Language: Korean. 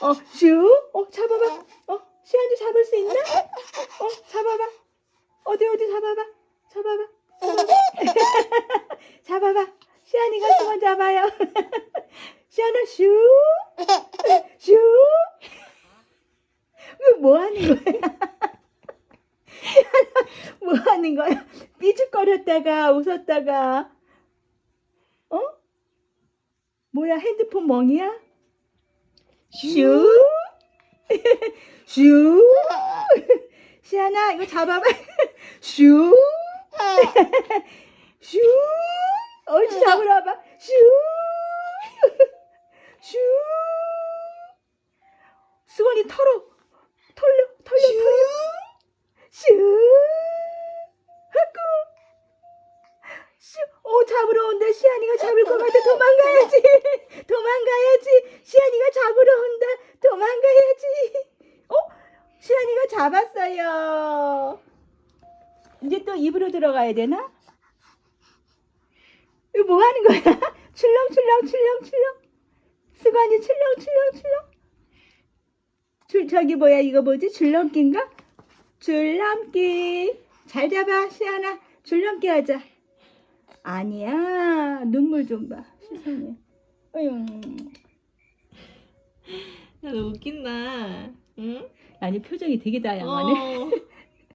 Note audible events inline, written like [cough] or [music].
어, 슈. 어, 잡아봐. 어, 있어. 잡아봐. 잡아봐. [laughs] 시안이가 그만 잡아요. [laughs] 시안아 슈. 나 [laughs] 뭐 하는 거야? 삐죽거렸다가 웃었다가 어? 뭐야 핸드폰 멍이야? 슈. [laughs] 슈. 시아나 이거 잡아봐. [laughs] 슈. 슈. 옳지 잡으러 와봐. 슈. 슈. 수건이 털어. 털려. 털려. 털려. 슈. 하고. 슈. 오 잡으러 온다. 시안이가 잡을 것 같아. 도망가야지. [laughs] 도망가야지. 시안이가 잡으러 온다. 도망가야지. 어? 시안이가 잡았어요. 이제 또 입으로 들어가야 되나? 이거 뭐 하는 거야? [laughs] 출렁출렁 출렁출렁 수건이 출렁출렁 출렁 줄 저기 뭐야 이거 뭐지? 줄넘기인가? 줄넘기. 잘 잡아 시아나. 줄넘기 하자. 아니야. 눈물 좀봐. 세상에. 어휴. 야, 너 웃긴다. 응? 아니 표정이 되게 다양하네. 어.